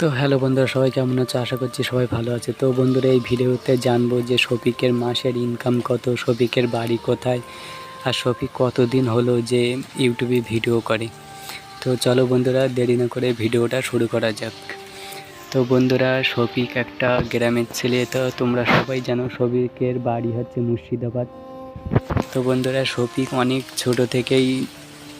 তো হ্যালো বন্ধুরা, সবাই কেমন আছো? আশা করছি সবাই ভালো আছে। তো বন্ধুরা, এই ভিডিওতে জানব যে শফিকের মাসের ইনকাম কত, শফিকের বাড়ি কোথায় আর শফিক কতদিন হলো যে ইউটিউবে ভিডিও করে। তো চলো বন্ধুরা, দেরি না করে ভিডিওটা শুরু করা যাক। তো বন্ধুরা, শফিক একটা গ্রামের ছেলে, তো তোমরা সবাই জানো শফিকের বাড়ি হচ্ছে মুর্শিদাবাদ। তো বন্ধুরা, শফিক অনেক ছোট থেকেই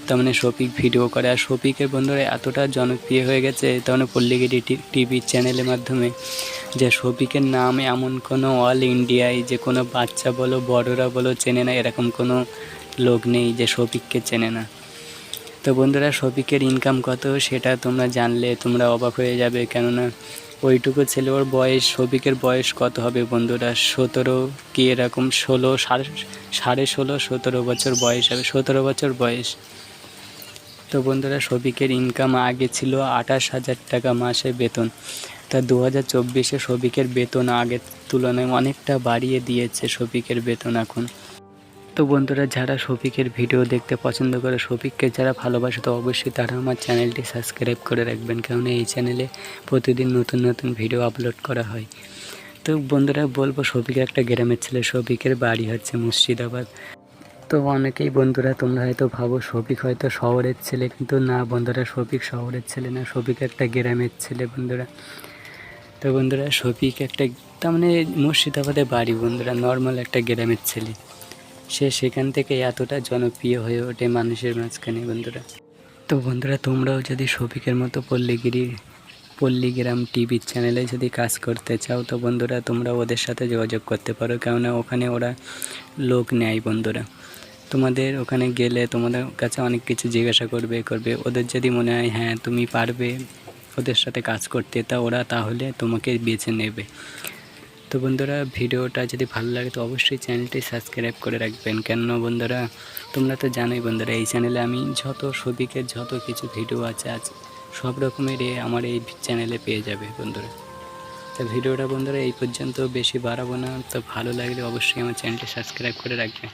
তার মানে শফিক ভিডিও করে। আর শফিকের বন্ধুরা এতটা জনপ্রিয় হয়ে গেছে তার মানে পল্লীগিরি টিভি চ্যানেলের মাধ্যমে যে শফিকের নাম এমন কোনো অল ইন্ডিয়ায় যে কোনো বাচ্চা বলো, বড়রা বলো চেনে না, এরকম কোনো লোক নেই যে শফিককে চেনে না। তো বন্ধুরা, শফিকের ইনকাম কত সেটা তোমরা জানলে তোমরা অবাক হয়ে যাবে। কেননা ওইটুকু ছেলে ওর বয়স, শফিকের বয়স কত হবে বন্ধুরা? সতেরো কি এরকম ষোলো, সাড়ে সাড়ে ষোলো, সতেরো বছর বয়স হবে, সতেরো বছর বয়স। তো বন্ধুরা শফিকের ইনকাম আগে ছিল আঠাশ হাজার টাকা মাসে বেতন। তা দু হাজার চব্বিশে শফিকের বেতন আগের তুলনায় অনেকটা বাড়িয়ে দিয়েছে শফিকের বেতন এখন। তো বন্ধুরা, যারা শফিকের ভিডিও দেখতে পছন্দ করে শফিককে যারা ভালোবাসে, তো অবশ্যই তারা আমার চ্যানেলটি সাবস্ক্রাইব করে রাখবেন কারণ এই চ্যানেলে প্রতিদিন নতুন নতুন ভিডিও আপলোড করা হয়। তো বন্ধুরা, বলব শফিক একটা গ্রামের ছেলে শফিকের বাড়ি হচ্ছে মুর্শিদাবাদ। তো অনেকেই বন্ধুরা, তোমরা হয়তো ভাবো শফিক হয়তো শহরের ছেলে, কিন্তু না বন্ধুরা, শফিক শহরের ছেলে না, শফিক একটা গ্রামের ছেলে বন্ধুরা। তো বন্ধুরা, শফিক একটা তার মানে মুর্শিদাবাদে বাড়ি বন্ধুরা, নর্মাল একটা গ্রামের ছেলে। সে সেখান থেকে এতটা জনপ্রিয় হয়ে ওঠে মানুষের মাঝখানে বন্ধুরা। তো বন্ধুরা, তোমরাও যদি শফিকের মতো পল্লীগিরি, পল্লীগ্রাম টিভি চ্যানেলে যদি কাজ করতে চাও, তো বন্ধুরা তোমরা ওদের সাথে যোগাযোগ করতে পারো, কেননা ওখানে ওরা লোক নেয় বন্ধুরা। তোমাদের ওখানে গেলে তোমাদের কাছে অনেক কিছু জিজ্ঞাসা করবে করবে। ওদের যদি মনে হয় হ্যাঁ তুমি পারবে ওদের সাথে কাজ করতে, তা ওরা তাহলে তোমাকে বেছে নেবে। তো বন্ধুরা, ভিডিওটা যদি ভালো লাগে, তো অবশ্যই চ্যানেলটি সাবস্ক্রাইব করে রাখবেন। কেন বন্ধুরা, তোমরা তো জানোই বন্ধুরা, এই চ্যানেলে আমি যত সবিকের যত কিছু ভিডিও আছে, আজ সব রকমের এ আমার এই চ্যানেলে পেয়ে যাবে বন্ধুরা। তো ভিডিওটা বন্ধুরা, এই পর্যন্ত বেশি বাড়াবো না। তো ভালো লাগলে অবশ্যই আমার চ্যানেলটি সাবস্ক্রাইব করে রাখবে।